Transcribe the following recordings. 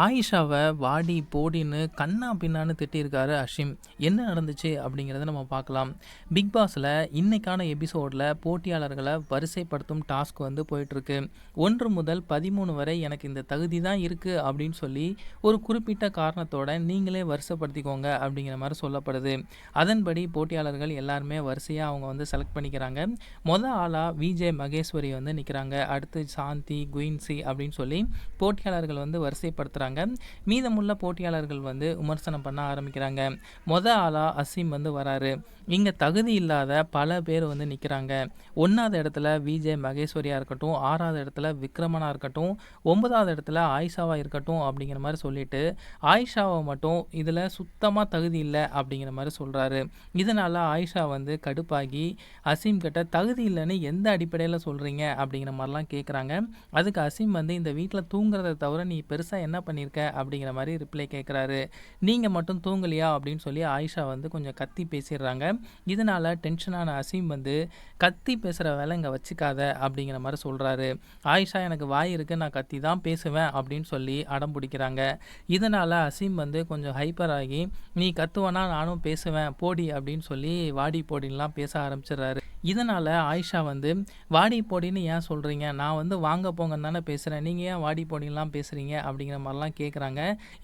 ஆயிஷாவை வாடி போடின்னு கண்ணா பின்னான்னு திட்டியிருக்காரு அஷிம். என்ன நடந்துச்சு அப்படிங்கிறத நம்ம பார்க்கலாம். பிக் பாஸில் இன்றைக்கான எபிசோடில் போட்டியாளர்களை வரிசைப்படுத்தும் டாஸ்க் வந்து போயிட்டுருக்கு. ஒன்று முதல் பதிமூணு வரை எனக்கு இந்த தகுதி தான் இருக்குது அப்படின்னு சொல்லி ஒரு குறிப்பிட்ட காரணத்தோட நீங்களே வரிசைப்படுத்திக்கோங்க அப்படிங்கிற மாதிரி சொல்லப்படுது. அதன்படி போட்டியாளர்கள் எல்லாருமே வரிசையாக அவங்க வந்து செலக்ட் பண்ணிக்கிறாங்க. மொதல் ஆளாக விஜே மகேஸ்வரி வந்து நிற்கிறாங்க அடுத்து சாந்தி குயின்சி அப்படின்னு சொல்லி போட்டியாளர்கள் வந்து வரிசைப்படுத்துகிறாங்க மீதமுள்ள போட்டியாளர்கள் வந்து விமர்சனம் பண்ண ஆரம்பிக்கிறாங்க. மொத ஆளாக அசீம் வந்து வராரு. இங்கே தகுதி இல்லாத பல பேர் வந்து நிற்கிறாங்க ஒன்றாவது இடத்துல விஜே மகேஸ்வரியாக இருக்கட்டும் ஆறாவது இடத்துல விக்ரமனாக இருக்கட்டும் ஒன்பதாவது இடத்துல ஆயிஷாவாக இருக்கட்டும் அப்படிங்கிற மாதிரி சொல்லிட்டு ஆயிஷாவை மட்டும் இதில் சுத்தமாக தகுதி இல்லை அப்படிங்கிற மாதிரி சொல்கிறாரு இதனால் ஆயிஷா வந்து கடுப்பாகி அசீம் கிட்ட தகுதி இல்லைன்னு எந்த அடிப்படையில் சொல்கிறீங்க அப்படிங்கிற மாதிரிலாம் கேட்குறாங்க அதுக்கு அசீம் வந்து இந்த வீட்டில் தூங்குறதை தவிர நீ பெருசாக என்ன பண்ணியிருக்க அப்படிங்கிற மாதிரி ரிப்ளை கேட்குறாரு நீங்கள் மட்டும் தூங்கலையா அப்படின்னு சொல்லி ஆயிஷா வந்து கொஞ்சம் கத்தி பேசிடுறாங்க. இதனால் டென்ஷனான அசீம் வந்து கத்தி பேசுகிற வேலை இங்கே வச்சுக்காத அப்படிங்கிற மாதிரி சொல்கிறாரு ஆயிஷா எனக்கு வாய் இருக்கு நான் கத்தி தான் பேசுவேன் அப்படின்னு சொல்லி அடம் பிடிக்கிறாங்க. இதனால் அசீம் வந்து கொஞ்சம் ஹைப்பர் ஆகி நீ கத்துவனா நானும் பேசுவேன் போடி அப்படின்னு சொல்லி வாடி போடின்லாம் பேச ஆரம்பிச்சிடுறாரு. இதனால் ஆயிஷா வந்து வாடி போடின்னு ஏன் சொல்கிறீங்க நான் வந்து வாங்க போங்கன்னு தானே பேசுகிறேன் நீங்கள் ஏன் வாடி போடின்லாம் பேசுகிறீங்க அப்படிங்கிற மாதிரிலாம் கேட்குறாங்க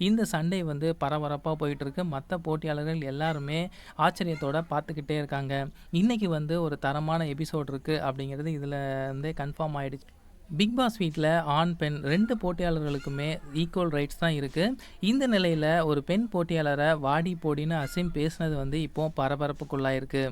இந்த சண்டை வந்து பரபரப்பாக போயிட்டுருக்கு. மற்ற போட்டியாளர்கள் எல்லாருமே ஆச்சரியத்தோட பார்த்துக்கிட்டே இருக்காங்க. இன்றைக்கி வந்து ஒரு தரமான எபிசோட் இருக்குது அப்படிங்கிறது இதில் வந்து கன்ஃபார்ம் ஆகிடுச்சு பிக் பாஸ் வீட்டில் ஆண் பெண் ரெண்டு போட்டியாளர்களுக்குமே ஈக்குவல் ரைட்ஸ் தான் இருக்குது இந்த நிலையில் ஒரு பெண் போட்டியாளரை வாடி போடின்னு அசீம் பேசுனது வந்து இப்போது பரபரப்புக்குள்ளாயிருக்கு.